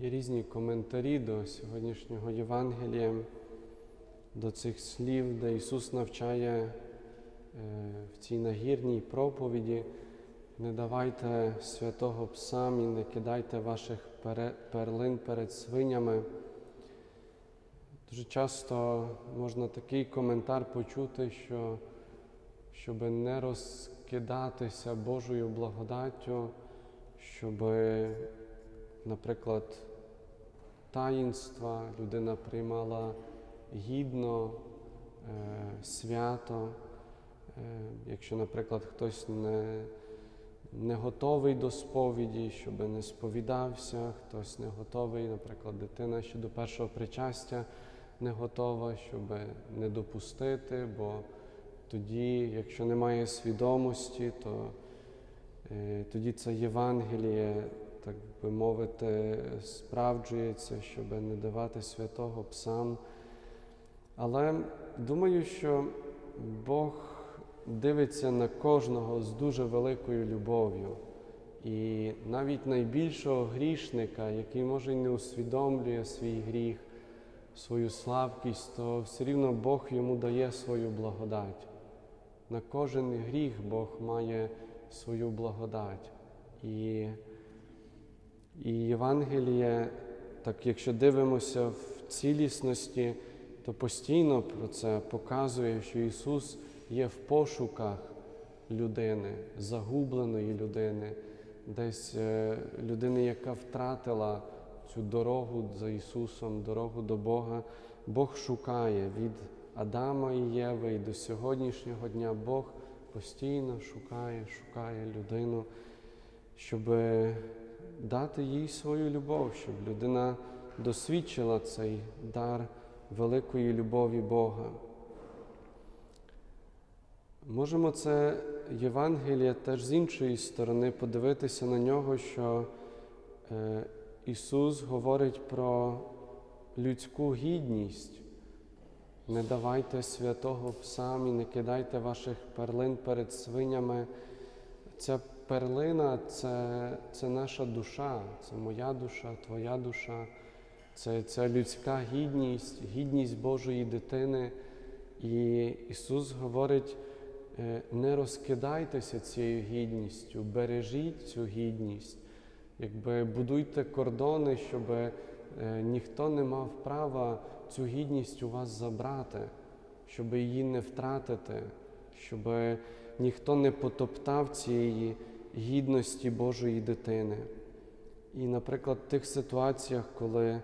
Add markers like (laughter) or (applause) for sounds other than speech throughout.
Є різні коментарі до сьогоднішнього Євангелія, до цих слів, де Ісус навчає е, в цій нагірній проповіді. Не давайте святого псам і не кидайте ваших перлин перед свинями. Дуже часто можна такий коментар почути, що щоб не розкидатися Божою благодаттю, щоб, наприклад, таїнства людина приймала гідно, е, свято. Е, Якщо, наприклад, хтось не, не готовий до сповіді, щоб не сповідався, хтось не готовий, наприклад, дитина ще до першого причастя не готова, щоб не допустити, бо тоді, якщо немає свідомості, то е, тоді це Євангеліє, так би мовити, справджується, щоб не давати святого псам. Але думаю, що Бог дивиться на кожного з дуже великою любов'ю. І навіть найбільшого грішника, який може й не усвідомлює свій гріх, свою слабкість, то все рівно Бог йому дає свою благодать. На кожен гріх Бог має свою благодать. І, і Євангеліє, так якщо дивимося в цілісності, то постійно про це показує, що Ісус є в пошуках людини, загубленої людини, десь е, людини, яка втратила цю дорогу за Ісусом, дорогу до Бога. Бог шукає від Адама і Єви і до сьогоднішнього дня Бог постійно шукає, шукає людину, щоб дати їй свою любов, щоб людина досвідчила цей дар великої любові Бога. Можемо це Євангеліє теж з іншої сторони подивитися на нього, що е, Ісус говорить про людську гідність. Не давайте святого псам і не кидайте ваших перлин перед свинями. Ця перлина це, це наша душа, це моя душа, твоя душа, це, це людська гідність, гідність Божої дитини. І Ісус говорить, е, не розкидайтеся цією гідністю, бережіть цю гідність, якби будуйте кордони, щоб е, ніхто не мав права цю гідність у вас забрати, щоб її не втратити, щоб ніхто не потоптав цієї гідності Божої дитини. І, наприклад, в тих ситуаціях, коли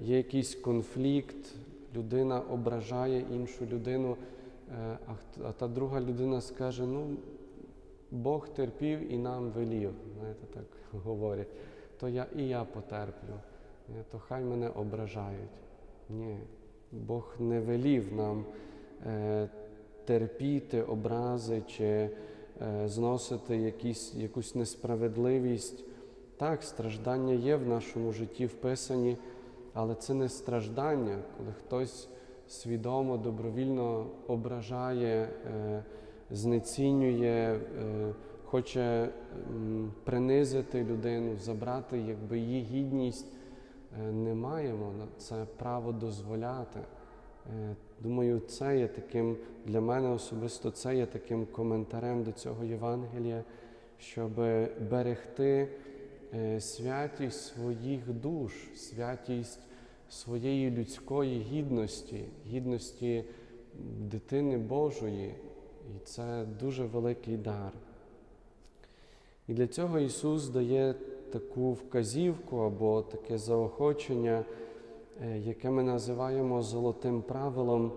є якийсь конфлікт, людина ображає іншу людину, е, а та друга людина скаже, ну, Бог терпів і нам велів, знаєте, так (laughs) говорять, то я і я потерплю, Е, то хай мене ображають. Ні, Бог не велів нам е, терпіти образи чи е, зносити якісь, якусь несправедливість. Так, страждання є в нашому житті вписані, але це не страждання, коли хтось свідомо, добровільно ображає, е, знецінює, е, хоче принизити людину, забрати якби її гідність. Не маємо на це право дозволяти. Е, Думаю, це є таким для мене особисто це є таким коментарем до цього Євангелія, щоб берегти е, святість своїх душ, святість своєї людської гідності, гідності дитини Божої. І це дуже великий дар. І для цього Ісус дає таку вказівку або таке заохочення, яке ми називаємо золотим правилом,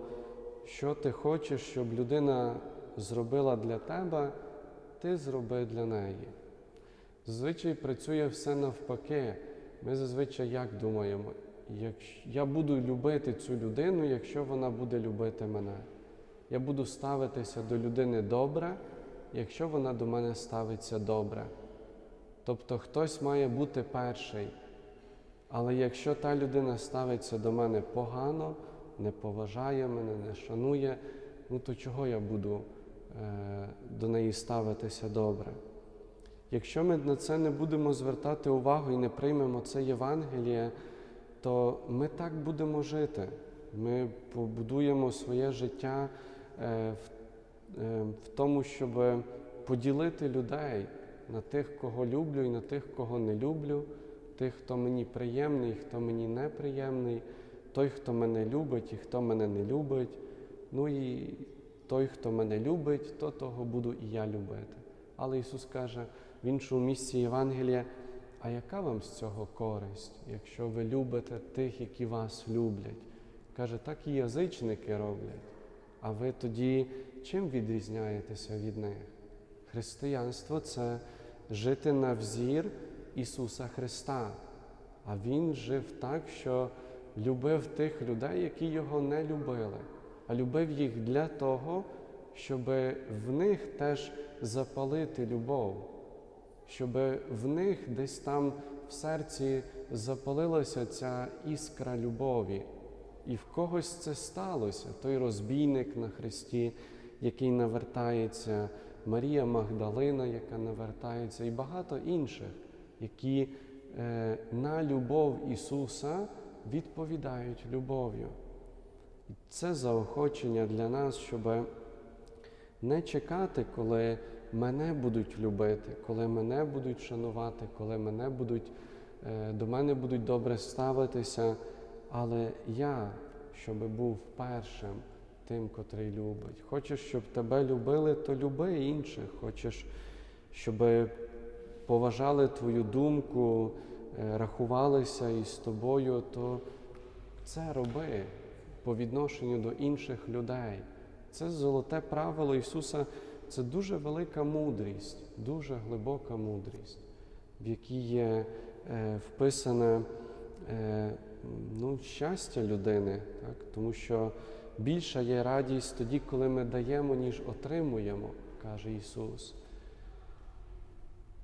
що ти хочеш, щоб людина зробила для тебе, ти зроби для неї. Зазвичай працює все навпаки. Ми зазвичай як думаємо, я буду любити цю людину, якщо вона буде любити мене. Я буду ставитися до людини добре, якщо вона до мене ставиться добре. Тобто хтось має бути перший. Але якщо та людина ставиться до мене погано, не поважає мене, не шанує, ну то чого я буду е, до неї ставитися добре? Якщо ми на це не будемо звертати увагу і не приймемо це Євангеліє, то ми так будемо жити. Ми побудуємо своє життя е, в, е, в тому, щоб поділити людей на тих, кого люблю, і на тих, кого не люблю, тих, хто мені приємний, хто мені неприємний, той, хто мене любить і хто мене не любить. Ну і той, хто мене любить, то того буду і я любити. Але Ісус каже в іншому місці Євангелія, а яка вам з цього користь, якщо ви любите тих, які вас люблять? Каже, так і язичники роблять. А ви тоді чим відрізняєтеся від них? Християнство це жити на взір Ісуса Христа. А Він жив так, що любив тих людей, які його не любили, а любив їх для того, щоб в них теж запалити любов, щоб в них десь там в серці запалилася ця іскра любові. І в когось це сталося, той розбійник на Христі, який навертається, Марія Магдалина, яка навертається, і багато інших, які е, на любов Ісуса відповідають любов'ю. І Це заохочення для нас, щоб не чекати, коли мене будуть любити, коли мене будуть шанувати, коли мене будуть, е, до мене будуть добре ставитися. Але я, щоб був першим тим, котрий любить. Хочеш, щоб тебе любили, то люби інших. Хочеш, щоб поважали твою думку, е, рахувалися із тобою, то це роби по відношенню до інших людей. Це золоте правило Ісуса, це дуже велика мудрість, дуже глибока мудрість, в якій є е, вписане е, ну, щастя людини, так? тому що більша є радість тоді, коли ми даємо, ніж отримуємо, каже Ісус.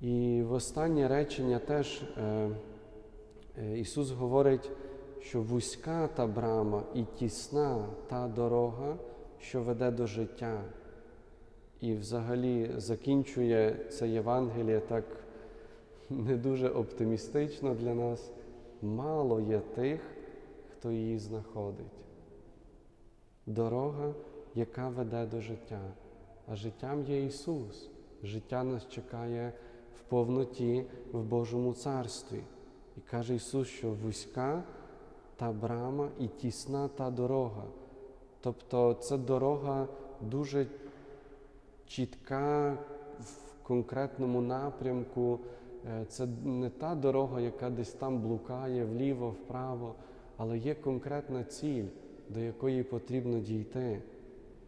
І в останнє речення теж е, е, Ісус говорить, що вузька та брама і тісна та дорога, що веде до життя. І взагалі закінчує це Євангеліє так не дуже оптимістично для нас. Мало є тих, хто її знаходить. Дорога, яка веде до життя. А життям є Ісус. Життя нас чекає в повноті в Божому царстві. І каже Ісус, що вузька та брама і тісна та дорога. Тобто це дорога дуже чітка в конкретному напрямку. Е, Це не та дорога, яка десь там блукає вліво, вправо, але є конкретна ціль, до якої потрібно дійти.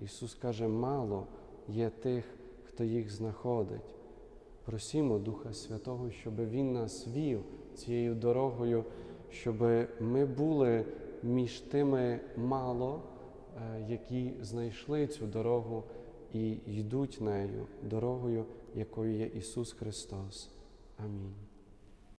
Ісус каже, мало є тих, хто їх знаходить. Просімо Духа Святого, щоб Він нас вів цією дорогою, щоб ми були між тими мало, е, які знайшли цю дорогу і йдуть нею, дорогою, якою є Ісус Христос. Амінь.